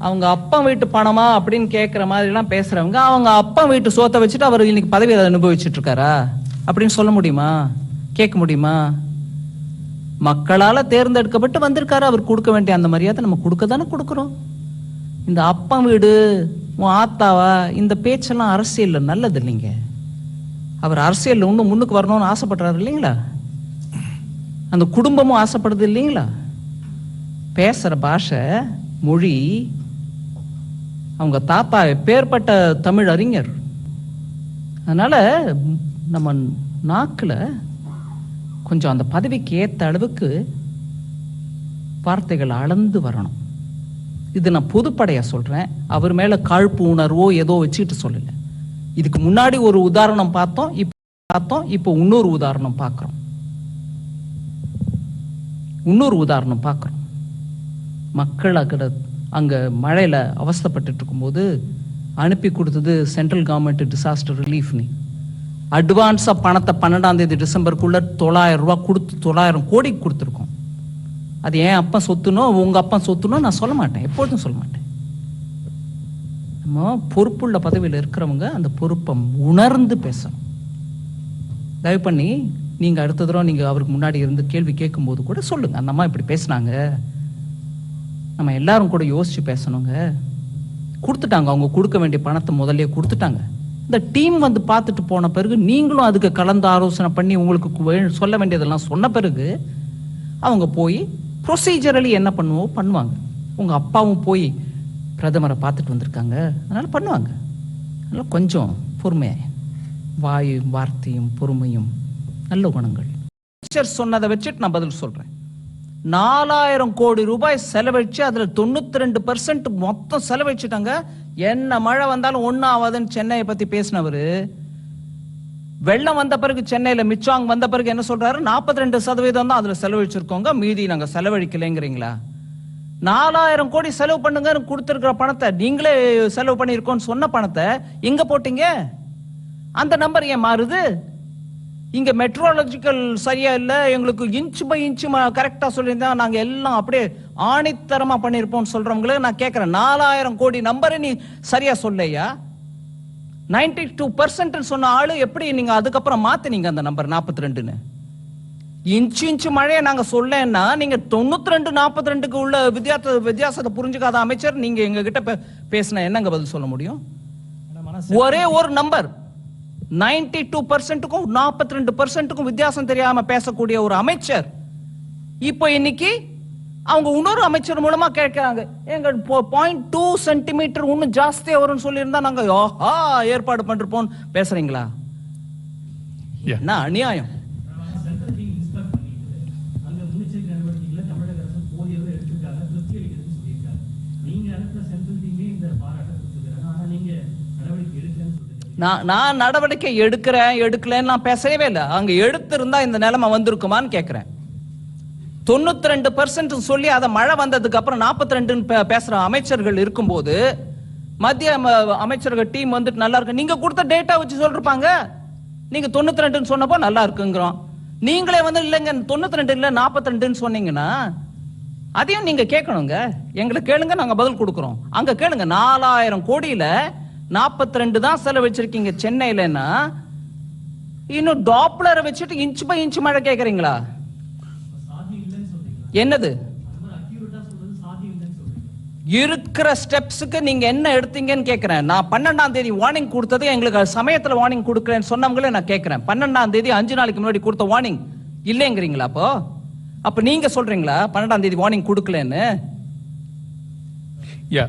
அவங்க அப்பா வீட்டு பணமா அப்படின்னு கேட்குற மாதிரிலாம் பேசுறவங்க அவங்க அப்பா வீட்டு சோத்தை வச்சுட்டு அவர் இன்னைக்கு பதவி அனுபவிச்சுட்டு இருக்காரா அப்படின்னு சொல்ல முடியுமா? கேட்க முடியுமா? மக்களால தேர்ந்தெடுக்கப்பட்டு வந்திருக்காரு அவர் கொடுக்க வேண்டிய அந்த மரியாதை நம்ம கொடுக்க தானே கொடுக்குறோம். இந்த அப்பா வீடு உன் ஆத்தாவா இந்த பேச்செல்லாம் அரசியல்ல நல்லது இல்லைங்க. அவர் அரசியல்ல இன்னும் முன்னுக்கு வரணும்னு ஆசைப்படுறாரு இல்லைங்களா? அந்த குடும்பமும் ஆசைப்படுது இல்லைங்களா? பேசுற பாஷை மொழி அவங்க தாத்தா பேர்பட்ட தமிழ் அறிஞர். அதனால் நம்ம நாக்கில் கொஞ்சம் அந்த பதவிக்கு ஏற்ற அளவுக்கு வார்த்தைகள் அளந்து வரணும். இது நான் பொதுப்படையாக சொல்கிறேன் அவர் மேலே காழ்ப்பு உணர்வோ ஏதோ வச்சுக்கிட்டு சொல்லலை. இதுக்கு முன்னாடி ஒரு உதாரணம் பார்த்தோம் இப்போ பார்த்தோம் இப்போ இன்னொரு உதாரணம் பார்க்குறோம். இன்னொரு உதாரணம் பார்க்குறோம். மக்கள் அக்கட அங்கே மழையில் அவஸ்தைப்பட்டுட்டு இருக்கும்போது அனுப்பி கொடுத்தது சென்ட்ரல் கவர்மெண்ட் டிசாஸ்டர் ரிலீஃப்னி அட்வான்ஸாக பணத்தை பன்னெண்டாம் தேதி டிசம்பருக்குள்ள தொள்ளாயிரம் ரூபாய் கொடுத்து தொள்ளாயிரம் கோடிக்கு கொடுத்துருக்கோம். அது ஏன் அப்பா சொத்துனோ உங்கள் அப்பா சொத்துனோ நான் சொல்ல மாட்டேன். எப்பொழுதும் சொல்ல மாட்டேன். நம்ம பொறுப்புள்ள பதவியில் இருக்கிறவங்க அந்த பொறுப்பை உணர்ந்து பேசணும். தயவு பண்ணி நீங்கள் அடுத்த தடவை நீங்க அவருக்கு முன்னாடி இருந்து கேள்வி கேட்கும்போது கூட சொல்லுங்க. அந்த அம்மா இப்படி பேசுனாங்க. நம்ம எல்லாரும் கூட யோசிச்சு பேசணுங்க. கொடுத்துட்டாங்க. அவங்க கொடுக்க வேண்டிய பணத்தை முதல்ல கொடுத்துட்டாங்க. இந்த டீம் வந்து பார்த்துட்டு போன பிறகு நீங்களும் அதுக்கு கலந்து ஆலோசனை பண்ணி உங்களுக்கு சொல்ல வேண்டியதெல்லாம் சொன்ன பிறகு அவங்க போய் ப்ரொசீஜரலி என்ன பண்ணுவோ பண்ணுவாங்க. உங்கள் அப்பாவும் போய் பிரதமரை பார்த்துட்டு வந்திருக்காங்க. அதனால் பண்ணுவாங்க. அதனால் கொஞ்சம் பொறுமையாக வாயும் வார்த்தையும் பொறுமையும் நல்ல குணங்கள். சொன்னதை வச்சுட்டு நான் பதில் சொல்கிறேன் நாலாயிரம் கோடி ரூபாய் செலவழிச்சு அதுல தொண்ணூத்தி ரெண்டு பர்சன்ட் மொத்தம் செலவழிச்சுட்டாங்க. என்ன மழை வந்தாலும் ஒன்றும் ஆகாதுன்னு சென்னையை பத்தி பேசினவர். வெள்ளம் வந்த பிறகு சென்னையில மிச்சாங் வந்த பிறகு என்ன சொல்றாரு? 42% ரெண்டு சதவீதம் தான் அதுல செலவழிச்சிருக்கோங்க. மீதி நாங்க செலவழிக்கலைங்கிறீங்களா? நாலாயிரம் கோடி செலவு பண்ணுங்கன்னு கொடுத்துருக்கிற பணத்தை நீங்களே செலவு பண்ணியிருக்கோன்னு சொன்ன பணத்தை எங்க போட்டீங்க? அந்த நம்பர் ஏன் மாறுது? இங்க மெட்ரோலஜிக்கல் சரியா இல்ல எங்களுக்கு இன்ச் பை இன்ச் கரெக்டா சொல்லியிருந்தா நாங்க எல்லாம் அப்படியே ஆணித்தரமா பண்ணிருப்போம் சொல்றவங்களே நான் கேக்குறேன். நாலாயிரம் கோடி நம்பரை நீ சரியா சொல்லையா? நைன்டி டூ பர்சன்ட் சொன்ன ஆளு எப்படி நீங்க அதுக்கப்புறம் மாத்தினீங்க அந்த நம்பர் நாற்பத்தி ரெண்டுன்னு இன்ச்சு இன்ச்சு மழையை நாங்க சொல்லேன்னா நீங்க தொண்ணூத்தி ரெண்டு நாற்பத்தி ரெண்டுக்கு உள்ள வித்தியாச வித்தியாசத்தை புரிஞ்சுக்காத அமைச்சர் நீங்க எங்க கிட்ட பேசினா என்னங்க பதில் சொல்ல முடியும்? ஒரே ஒரு நம்பர். 92% டூ பர்சன்ட்டுக்கும் நாற்பத்தி ரெண்டு பர்சன்ட்டுக்கும் வித்தியாசம் தெரியாம பேசக்கூடிய ஒரு அமைச்சர். இப்போ இன்னைக்கு அவங்க இன்னொரு அமைச்சர் மூலமா கேட்கிறாங்க. எங்க பாயிண்ட் டூ சென்டிமீட்டர் இன்னும் ஜாஸ்தியா வரும்னு சொல்லியிருந்தா நாங்க ஏற்பாடு பண்ணிருப்போம் பேசுறீங்களா. என்ன அநியாயம்? நான் நான் நடவடிக்கை எடுக்கிறேன் எடுக்கலன்னு நான் பேசவே இல்லை. அங்க எடுத்திருந்தா இந்த நிலைமை வந்திருக்குமான்னு கேட்கிறேன் தொண்ணூத்தி ரெண்டு பர்சன்ட் சொல்லி அதை மழை வந்ததுக்கு அப்புறம் நாற்பத்தி ரெண்டுன்னு பேசுற அமைச்சர்கள் இருக்கும்போது மத்திய ம- அமைச்சர்கள் டீம் வந்துட்டு நல்லா இருக்கு. நீங்க கொடுத்த டேட்டா வச்சு சொல்லிருப்பாங்க. நீங்க தொண்ணூத்தி ரெண்டுன்னு சொன்னப்போ நல்லா இருக்குங்கிறோம். நீங்களே வந்து இல்லைங்க தொண்ணூத்தி ரெண்டு இல்ல நாற்பத்தி ரெண்டுன்னு சொன்னீங்கன்னா அதையும் நீங்க கேட்கணுங்க. எங்களை கேளுங்க நாங்க பதில் கொடுக்குறோம். அங்க கேளுங்க நாலாயிரம் கோடியில நாற்பத்தி ரெண்டு தான் செலவழிச்சிருக்கீங்க சென்னையிலன்னா இன்னும் டாப்லரை வச்சுட்டு இன்ச் பை இன்ச் மழை கேட்குறீங்களா என்னது? இருக்கிற ஸ்டெப்ஸுக்கு நீங்க என்ன எடுத்தீங்கன்னு கேக்குறேன். நான் பன்னெண்டாம் தேதி வார்னிங் கொடுத்தது எங்களுக்கு சமயத்துல வார்னிங் கொடுக்குறேன்னு சொன்னவங்களே நான் கேக்குறேன். பன்னெண்டாம் தேதி அஞ்சு நாளைக்கு முன்னாடி கொடுத்த வார்னிங் இல்லைங்கிறீங்களா அப்போ? அப்ப நீங்க சொல்றீங்களா பன்னெண்டாம் தேதி வார்னிங் கொடுக்கலன்னு? யா